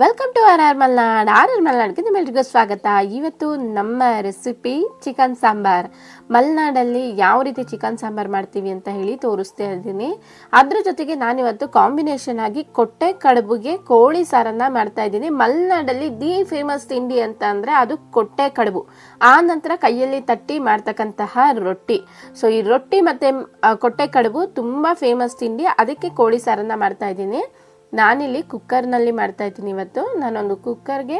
Welcome to R R Malnad R R ಮಲ್ನಾಡ್ಗೆ ನಿಮ್ಮೆಲ್ರಿಗೂ ಸ್ವಾಗತ. ಇವತ್ತು ನಮ್ಮ ರೆಸಿಪಿ ಚಿಕನ್ ಸಾಂಬಾರ್. ಮಲೆನಾಡಲ್ಲಿ ಯಾವ ರೀತಿ ಚಿಕನ್ ಸಾಂಬಾರ್ ಮಾಡ್ತೀವಿ ಅಂತ ಹೇಳಿ ತೋರಿಸ್ತಾ ಇದ್ದೀನಿ. ಅದ್ರ ಜೊತೆಗೆ ನಾನಿವತ್ತು ಕಾಂಬಿನೇಷನ್ ಆಗಿ ಕೊಟ್ಟೆ ಕಡುಬುಗೆ ಕೋಳಿ ಸಾರನ್ನ ಮಾಡ್ತಾ ಇದ್ದೀನಿ. ಮಲೆನಾಡಲ್ಲಿ ದಿ ಫೇಮಸ್ ತಿಂಡಿ ಅಂತ ಅಂದ್ರೆ ಅದು ಕೊಟ್ಟೆ ಕಡುಬು. ಆ ನಂತರ ಕೈಯಲ್ಲಿ ತಟ್ಟಿ ಮಾಡ್ತಕ್ಕಂತಹ ರೊಟ್ಟಿ. ಸೊ ಈ ರೊಟ್ಟಿ ಮತ್ತೆ ಕೊಟ್ಟೆ ಕಡುಬು ತುಂಬಾ ಫೇಮಸ್ ತಿಂಡಿ. ಅದಕ್ಕೆ ಕೋಳಿ ಸಾರನ್ನ ಮಾಡ್ತಾ ಇದ್ದೀನಿ. ನಾನಿಲ್ಲಿ ಕುಕ್ಕರ್ನಲ್ಲಿ ಮಾಡ್ತಾ ಇದ್ದೀನಿ ಇವತ್ತು. ನಾನೊಂದು ಕುಕ್ಕರ್ಗೆ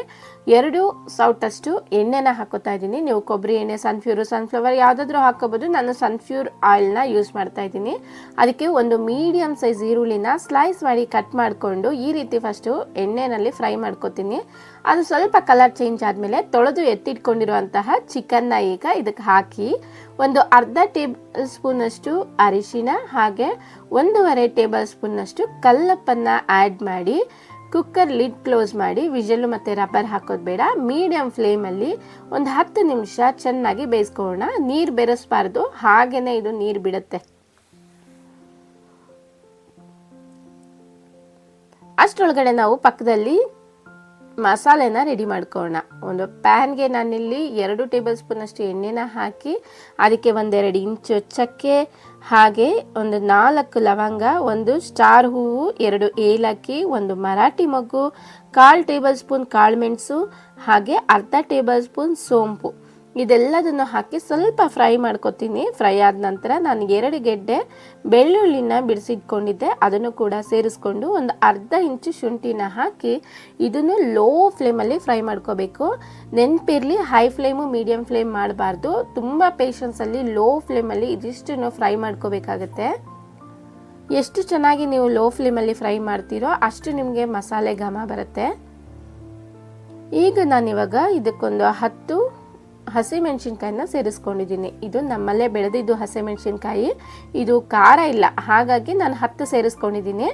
ಎರಡು ಸೌಟಷ್ಟು ಎಣ್ಣೆನ ಹಾಕೋತಾ ಇದ್ದೀನಿ. ನೀವು ಕೊಬ್ಬರಿ ಎಣ್ಣೆ ಸನ್ಫ್ಯೂರು ಸನ್ಫ್ಲವರ್ ಯಾವುದಾದ್ರೂ ಹಾಕೋಬೋದು ನಾನು ಸನ್ಫ್ಯೂರ್ ಆಯಿಲ್ನ ಯೂಸ್ ಮಾಡ್ತಾ ಇದ್ದೀನಿ. ಅದಕ್ಕೆ ಒಂದು ಮೀಡಿಯಮ್ ಸೈಜ್ ಈರುಳ್ಳಿನ ಸ್ಲೈಸ್ ಮಾಡಿ ಕಟ್ ಮಾಡಿಕೊಂಡು ಈ ರೀತಿ ಫಸ್ಟು ಎಣ್ಣೆನಲ್ಲಿ ಫ್ರೈ ಮಾಡ್ಕೊತೀನಿ. ಅದು ಸ್ವಲ್ಪ ಕಲರ್ ಚೇಂಜ್ ಆದಮೇಲೆ ತೊಳೆದು ಎತ್ತಿಟ್ಕೊಂಡಿರುವಂತಹ ಚಿಕನ್ನ ಈಗ ಇದಕ್ಕೆ ಹಾಕಿ ಒಂದು ಅರ್ಧ ಟೇಬಲ್ ಸ್ಪೂನಷ್ಟು ಅರಿಶಿನ ಹಾಗೆ ಒಂದೂವರೆ ಟೇಬಲ್ ಸ್ಪೂನಷ್ಟು ಕಲ್ಲಪ್ಪನ್ನು ಆ್ಯಡ್ ಮಾಡಿ ಕುಕ್ಕರ್ ಲಿಡ್ ಕ್ಲೋಸ್ ಮಾಡಿ ವಿಜಲು ಮತ್ತು ರಬ್ಬರ್ ಹಾಕೋದು ಬೇಡ. ಮೀಡಿಯಂ ಫ್ಲೇಮಲ್ಲಿ ಒಂದು ಹತ್ತು ನಿಮಿಷ ಚೆನ್ನಾಗಿ ಬೇಯಿಸ್ಕೊಳ್ಳೋಣ. ನೀರು ಬೆರೆಸ್ಬಾರ್ದು. ಹಾಗೇನೆ ಇದು ನೀರು ಬಿಡುತ್ತೆ. ಅಷ್ಟರೊಳಗಡೆ ನಾವು ಪಕ್ಕದಲ್ಲಿ ಮಸಾಲೆನ ರೆಡಿ ಮಾಡ್ಕೊಳ್ಳೋಣ. ಒಂದು ಪ್ಯಾನ್ಗೆ ನಾನಿಲ್ಲಿ ಎರಡು ಟೇಬಲ್ ಸ್ಪೂನಷ್ಟು ಎಣ್ಣೆನ ಹಾಕಿ, ಅದಕ್ಕೆ ಒಂದೆರಡು ಇಂಚು ಚಕ್ಕೆ ಹಾಗೆ ಒಂದು ನಾಲ್ಕು ಲವಂಗ, ಒಂದು ಸ್ಟಾರ್ ಹೂವು, ಎರಡು ಏಲಕ್ಕಿ, ಒಂದು ಮರಾಠಿ ಮೊಗ್ಗು, ಕಾಲು ಟೇಬಲ್ ಸ್ಪೂನ್ ಕಾಳುಮೆಣಸು ಹಾಗೆ ಅರ್ಧ ಟೇಬಲ್ ಸ್ಪೂನ್ ಸೋಂಪು. ಇದೆಲ್ಲದನ್ನು ಹಾಕಿ ಸ್ವಲ್ಪ ಫ್ರೈ ಮಾಡ್ಕೊತೀನಿ. ಫ್ರೈ ಆದ ನಂತರ ನಾನು ಎರಡು ಗೆಡ್ಡೆ ಬೆಳ್ಳುಳ್ಳಿನ ಬಿಡಿಸಿಟ್ಕೊಂಡಿದ್ದೆ. ಅದನ್ನು ಕೂಡ ಸೇರಿಸ್ಕೊಂಡು ಒಂದು ಅರ್ಧ ಇಂಚು ಶುಂಠಿನ ಹಾಕಿ ಇದನ್ನು ಲೋ ಫ್ಲೇಮಲ್ಲಿ ಫ್ರೈ ಮಾಡ್ಕೋಬೇಕು. ನೆನಪಿರಲಿ, ಹೈ ಫ್ಲೇಮು ಮೀಡಿಯಮ್ ಫ್ಲೇಮ್ ಮಾಡಬಾರ್ದು. ತುಂಬ ಪೇಷನ್ಸಲ್ಲಿ ಲೋ ಫ್ಲೇಮಲ್ಲಿ ಇದಿಷ್ಟನ್ನು ಫ್ರೈ ಮಾಡ್ಕೋಬೇಕಾಗತ್ತೆ. ಎಷ್ಟು ಚೆನ್ನಾಗಿ ನೀವು ಲೋ ಫ್ಲೇಮಲ್ಲಿ ಫ್ರೈ ಮಾಡ್ತೀರೋ ಅಷ್ಟು ನಿಮಗೆ ಮಸಾಲೆ ಘಮ ಬರುತ್ತೆ. ಈಗ ನಾನಿವಾಗ ಇದಕ್ಕೊಂದು ಹತ್ತು ಹಸಿಮೆಣಸಿನ್ಕಾಯಿನ ಸೇರಿಸ್ಕೊಂಡಿದ್ದೀನಿ. ಇದು ನಮ್ಮಲ್ಲೇ ಬೆಳೆದಿದ್ದು ಹಸಿಮೆಣಸಿನ್ಕಾಯಿ. ಇದು ಖಾರ ಇಲ್ಲ. ಹಾಗಾಗಿ ನಾನು ಹತ್ತು ಸೇರಿಸ್ಕೊಂಡಿದ್ದೀನಿ.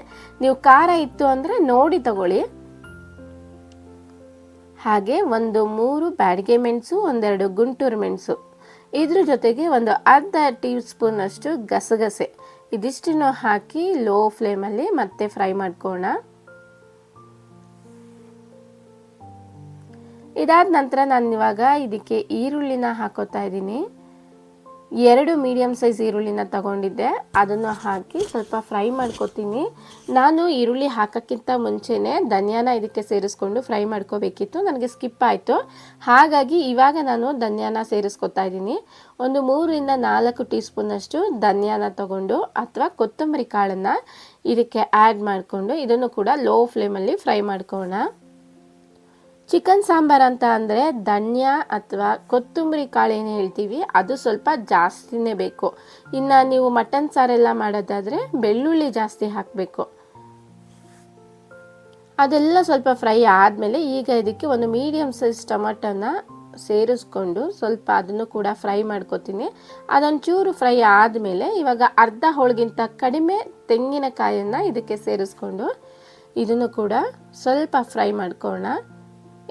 ನೀವು ಖಾರ ಇತ್ತು ಅಂದರೆ ನೋಡಿ ತಗೊಳ್ಳಿ. ಹಾಗೆ ಒಂದು ಮೂರು ಬ್ಯಾಡಿಗೆ ಮೆಣಸು, ಒಂದೆರಡು ಗುಂಟೂರು ಮೆಣಸು. ಇದ್ರ ಜೊತೆಗೆ ಒಂದು ಅರ್ಧ ಟೀ ಸ್ಪೂನ್ ಅಷ್ಟು ಗಸಗಸೆ. ಇದಿಷ್ಟನ್ನು ಹಾಕಿ ಲೋ ಫ್ಲೇಮಲ್ಲಿ ಮತ್ತೆ ಫ್ರೈ ಮಾಡ್ಕೋಣ ಇದಾದ ನಂತರ ನಾನು ಇವಾಗ ಇದಕ್ಕೆ ಈರುಳ್ಳಿನ ಹಾಕೋತಾ ಇದ್ದೀನಿ. ಎರಡು ಮೀಡಿಯಮ್ ಸೈಜ್ ಈರುಳ್ಳಿನ ತಗೊಂಡಿದ್ದೆ. ಅದನ್ನು ಹಾಕಿ ಸ್ವಲ್ಪ ಫ್ರೈ ಮಾಡ್ಕೊತೀನಿ. ನಾನು ಈರುಳ್ಳಿ ಹಾಕೋಕ್ಕಿಂತ ಮುಂಚೆನೇ ಧನಿಯಾನ ಇದಕ್ಕೆ ಸೇರಿಸ್ಕೊಂಡು ಫ್ರೈ ಮಾಡ್ಕೋಬೇಕಿತ್ತು. ನನಗೆ ಸ್ಕಿಪ್ ಆಯಿತು. ಹಾಗಾಗಿ ಇವಾಗ ನಾನು ಧನಿಯಾನ ಸೇರಿಸ್ಕೊತಾ ಇದ್ದೀನಿ. ಒಂದು ಮೂರರಿಂದ ನಾಲ್ಕು ಟೀ ಸ್ಪೂನಷ್ಟು ಧನಿಯಾನ ತಗೊಂಡು ಅಥವಾ ಕೊತ್ತಂಬರಿ ಕಾಳನ್ನು ಇದಕ್ಕೆ ಆ್ಯಡ್ ಮಾಡಿಕೊಂಡು ಇದನ್ನು ಕೂಡ ಲೋ ಫ್ಲೇಮಲ್ಲಿ ಫ್ರೈ ಮಾಡ್ಕೊಳ್ಳೋಣ ಚಿಕನ್ ಸಾಂಬಾರ್ ಅಂತ ಅಂದರೆ ಧನ್ಯ ಅಥವಾ ಕೊತ್ತಂಬರಿ ಕಾಳು ಏನು ಹೇಳ್ತೀವಿ, ಅದು ಸ್ವಲ್ಪ ಜಾಸ್ತಿನೇ ಬೇಕು. ಇನ್ನು ನೀವು ಮಟನ್ ಸಾರೆಲ್ಲ ಮಾಡೋದಾದರೆ ಬೆಳ್ಳುಳ್ಳಿ ಜಾಸ್ತಿ ಹಾಕಬೇಕು. ಅದೆಲ್ಲ ಸ್ವಲ್ಪ ಫ್ರೈ ಆದಮೇಲೆ ಈಗ ಇದಕ್ಕೆ ಒಂದು ಮೀಡಿಯಮ್ ಸೈಜ್ ಟೊಮಟೊನ ಸೇರಿಸ್ಕೊಂಡು ಸ್ವಲ್ಪ ಅದನ್ನು ಕೂಡ ಫ್ರೈ ಮಾಡ್ಕೊತೀನಿ. ಅದೊಂಚೂರು ಫ್ರೈ ಆದಮೇಲೆ ಇವಾಗ ಅರ್ಧ ಹೋಳಿಗಿಂತ ಕಡಿಮೆ ತೆಂಗಿನಕಾಯನ್ನು ಇದಕ್ಕೆ ಸೇರಿಸ್ಕೊಂಡು ಇದನ್ನು ಕೂಡ ಸ್ವಲ್ಪ ಫ್ರೈ ಮಾಡ್ಕೊಳ್ಳೋಣ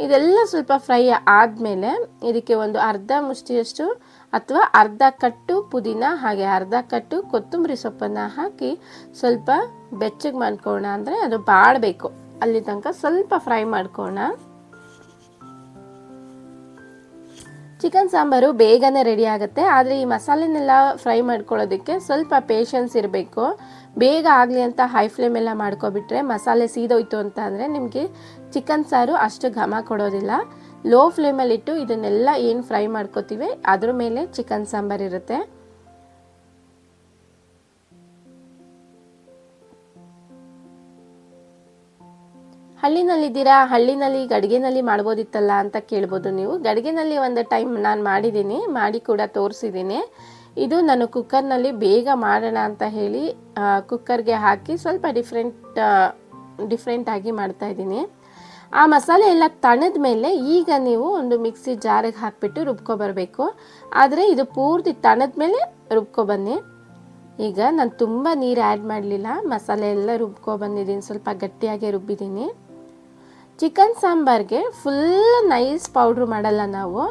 ಇದೆಲ್ಲ ಸ್ವಲ್ಪ ಫ್ರೈ ಆದಮೇಲೆ ಇದಕ್ಕೆ ಒಂದು ಅರ್ಧ ಮುಷ್ಟಿಯಷ್ಟು ಅಥವಾ ಅರ್ಧ ಕಟ್ಟು ಪುದೀನ, ಹಾಗೆ ಅರ್ಧ ಕಟ್ಟು ಕೊತ್ತಂಬರಿ ಸೊಪ್ಪನ್ನು ಹಾಕಿ ಸ್ವಲ್ಪ ಬೆಚ್ಚಗೆ ಮಾಡ್ಕೋಣ ಅಂದರೆ ಅದು ಬಾಡಬೇಕು ಅಲ್ಲಿ ತನಕ ಸ್ವಲ್ಪ ಫ್ರೈ ಮಾಡ್ಕೊಳ್ಳೋಣ. ಚಿಕನ್ ಸಾಂಬಾರು ಬೇಗನೆ ರೆಡಿ ಆಗುತ್ತೆ. ಆದರೆ ಈ ಮಸಾಲೆನೆಲ್ಲ ಫ್ರೈ ಮಾಡ್ಕೊಳ್ಳೋದಕ್ಕೆ ಸ್ವಲ್ಪ ಪೇಷನ್ಸ್ ಇರಬೇಕು. ಬೇಗ ಆಗಲಿ ಅಂತ ಹೈ ಫ್ಲೇಮೆಲ್ಲ ಮಾಡ್ಕೊಬಿಟ್ರೆ ಮಸಾಲೆ ಸೀದೋಯ್ತು ಅಂತ ಅಂದರೆ ನಿಮಗೆ ಚಿಕನ್ ಸಾರು ಅಷ್ಟು ಘಮ ಕೊಡೋದಿಲ್ಲ. ಲೋ ಫ್ಲೇಮಲ್ಲಿಟ್ಟು ಇದನ್ನೆಲ್ಲ ಏನು ಫ್ರೈ ಮಾಡ್ಕೋತೀವಿ, ಅದ್ರ ಮೇಲೆ ಚಿಕನ್ ಸಾಂಬಾರು ಇರುತ್ತೆ. ಹಳ್ಳಿನಲ್ಲಿದ್ದೀರಾ? ಹಳ್ಳಿನಲ್ಲಿ ಗಡಿಗೆನಲ್ಲಿ ಮಾಡ್ಬೋದಿತ್ತಲ್ಲ ಅಂತ ಕೇಳ್ಬೋದು ನೀವು. ಗಡಿಗೆನಲ್ಲಿ ಒಂದು ಟೈಮ್ ನಾನು ಮಾಡಿದ್ದೀನಿ, ಮಾಡಿ ಕೂಡ ತೋರಿಸಿದ್ದೀನಿ. ಇದು ನಾನು ಕುಕ್ಕರ್ನಲ್ಲಿ ಬೇಗ ಮಾಡೋಣ ಅಂತ ಹೇಳಿ ಕುಕ್ಕರ್ಗೆ ಹಾಕಿ ಸ್ವಲ್ಪ ಡಿಫ್ರೆಂಟ್ ಡಿಫ್ರೆಂಟಾಗಿ ಮಾಡ್ತಾ ಇದ್ದೀನಿ. ಆ ಮಸಾಲೆ ಎಲ್ಲ ತಣದ ಮೇಲೆ ಈಗ ನೀವು ಒಂದು ಮಿಕ್ಸಿ ಜಾರಿಗೆ ಹಾಕಿಬಿಟ್ಟು ರುಬ್ಕೊಬರ್ಬೇಕು ಆದರೆ ಇದು ಪೂರ್ತಿ ತಣದ ಮೇಲೆ ರುಬ್ಕೊಬನ್ನಿ ಈಗ ನಾನು ತುಂಬ ನೀರು ಆ್ಯಡ್ ಮಾಡಲಿಲ್ಲ. ಮಸಾಲೆ ಎಲ್ಲ ರುಬ್ಕೊ ಬಂದಿದ್ದೀನಿ. ಸ್ವಲ್ಪ ಗಟ್ಟಿಯಾಗಿ ರುಬ್ಬಿದ್ದೀನಿ. ಚಿಕನ್ ಸಾಂಬಾರ್ಗೆ ಫುಲ್ ನೈಸ್ ಪೌಡ್ರ್ ಮಾಡಲ್ಲ ನಾವು.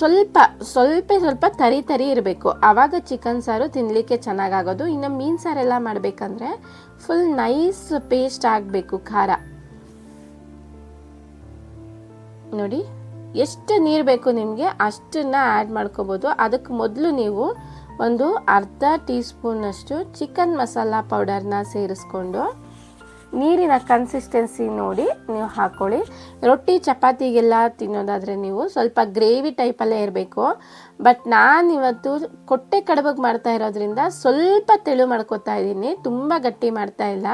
ಸ್ವಲ್ಪ ಸ್ವಲ್ಪ ಸ್ವಲ್ಪ ತರಿ ತರಿ ಇರಬೇಕು. ಆವಾಗ ಚಿಕನ್ ಸಾರು ತಿನ್ನಲಿಕ್ಕೆ ಚೆನ್ನಾಗಾಗೋದು. ಇನ್ನು ಮೀನು ಸಾರೆಲ್ಲ ಮಾಡಬೇಕಂದ್ರೆ ಫುಲ್ ನೈಸ್ ಪೇಸ್ಟ್ ಆಗಬೇಕು ಖಾರ. ನೋಡಿ, ಎಷ್ಟು ನೀರು ಬೇಕು ನಿಮಗೆ ಅಷ್ಟನ್ನು ಆ್ಯಡ್ ಮಾಡ್ಕೋಬೋದು. ಅದಕ್ಕೆ ಮೊದಲು ನೀವು ಒಂದು ಅರ್ಧ ಟೀ ಸ್ಪೂನಷ್ಟು ಚಿಕನ್ ಮಸಾಲ ಪೌಡರ್ನ ಸೇರಿಸ್ಕೊಂಡು ನೀರಿನ ಕನ್ಸಿಸ್ಟೆನ್ಸಿ ನೋಡಿ ನೀವು ಹಾಕ್ಕೊಳ್ಳಿ ರೊಟ್ಟಿ ಚಪಾತಿಗೆಲ್ಲ ತಿನ್ನೋದಾದರೆ ನೀವು ಸ್ವಲ್ಪ ಗ್ರೇವಿ ಟೈಪಲ್ಲೇ ಇರಬೇಕು. ಬಟ್ ನಾನು ಇವತ್ತು ಕೊಟ್ಟೆ ಕಡಬಗೆ ಮಾಡ್ತಾ ಇರೋದ್ರಿಂದ ಸ್ವಲ್ಪ ತೆಳು ಮಾಡ್ಕೋತಾ ಇದ್ದೀನಿ. ತುಂಬ ಗಟ್ಟಿ ಮಾಡ್ತಾ ಇಲ್ಲ.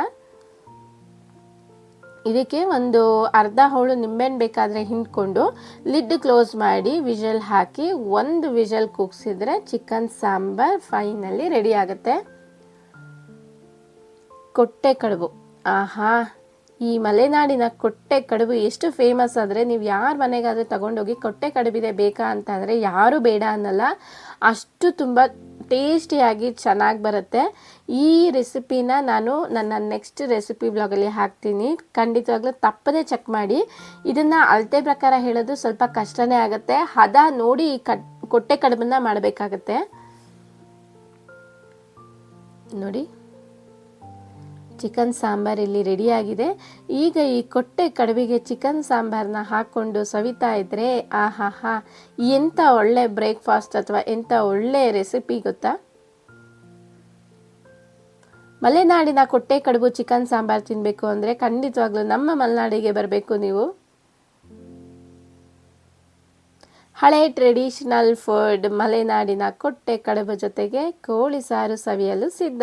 ಇದಕ್ಕೆ ಒಂದು ಅರ್ಧ ಹೋಳು ನಿಂಬೆಹಣ್ಣು ಬೇಕಾದರೆ ಹಿಂಡ್ಕೊಂಡು ಲಿಡ್ ಕ್ಲೋಸ್ ಮಾಡಿ ವಿಷಲ್ ಹಾಕಿ ಒಂದು ವಿಷಲ್ ಕುಗ್ಸಿದ್ರೆ ಚಿಕನ್ ಸಾಂಬಾರ್ ಫೈನಲ್ಲಿ ರೆಡಿ ಆಗುತ್ತೆ. ಕೊಟ್ಟೆ ಕಡುಬು. ಆಹಾ, ಈ ಮಲೆನಾಡಿನ ಕೊಟ್ಟೆ ಕಡುಬು ಎಷ್ಟು ಫೇಮಸ್ ಆದರೆ ನೀವು ಯಾರ ಮನೆಗಾದರೂ ತಗೊಂಡೋಗಿ ಕೊಟ್ಟೆ ಕಡುಬಿದೆ ಬೇಕಾ ಅಂತ ಅಂದರೆ ಯಾರೂ ಬೇಡ ಅನ್ನಲ್ಲ. ಅಷ್ಟು ತುಂಬ ಟೇಸ್ಟಿಯಾಗಿ ಚೆನ್ನಾಗಿ ಬರುತ್ತೆ. ಈ ರೆಸಿಪಿನ ನಾನು ನನ್ನ ನೆಕ್ಸ್ಟ್ ರೆಸಿಪಿ ಬ್ಲಾಗಲ್ಲಿ ಹಾಕ್ತೀನಿ. ಖಂಡಿತವಾಗ್ಲೂ ತಪ್ಪದೇ ಚೆಕ್ ಮಾಡಿ. ಇದನ್ನು ಅಳತೆ ಪ್ರಕಾರ ಹೇಳೋದು ಸ್ವಲ್ಪ ಕಷ್ಟನೇ ಆಗುತ್ತೆ. ಹದ ನೋಡಿ ಕಟ್ ಕೊಟ್ಟೆ ಕಡುಬನ್ನ ಮಾಡಬೇಕಾಗತ್ತೆ. ನೋಡಿ. ಚಿಕನ್ ಸಾಂಬಾರ್ ಇಲ್ಲಿ ರೆಡಿಯಾಗಿದೆ ಈಗ ಈ ಕೊಟ್ಟೆ ಕಡುಬಿಗೆ ಚಿಕನ್ ಸಾಂಬಾರನ್ನ ಹಾಕ್ಕೊಂಡು ಸವಿತಾ ಇದ್ರೆ ಆಹಾ ಹಾ ಎಂಥ ಒಳ್ಳೆ ಬ್ರೇಕ್ಫಾಸ್ಟ್ ಅಥವಾ ಎಂಥ ಒಳ್ಳೆ ರೆಸಿಪಿ ಗೊತ್ತಾ? ಮಲೆನಾಡಿನ ಕೊಟ್ಟೆ ಕಡುಬು ಚಿಕನ್ ಸಾಂಬಾರ್ ತಿನ್ನಬೇಕು ಅಂದರೆ ಖಂಡಿತವಾಗ್ಲೂ ನಮ್ಮ ಮಲೆನಾಡಿಗೆ ಬರಬೇಕು ನೀವು. ಹಳೆ ಟ್ರೆಡಿಷನಲ್ ಫುಡ್ ಮಲೆನಾಡಿನ ಕೊಟ್ಟೆ ಕಡುಬು ಜೊತೆಗೆ ಕೋಳಿ ಸಾರು ಸವಿಯಲು ಸಿದ್ಧ.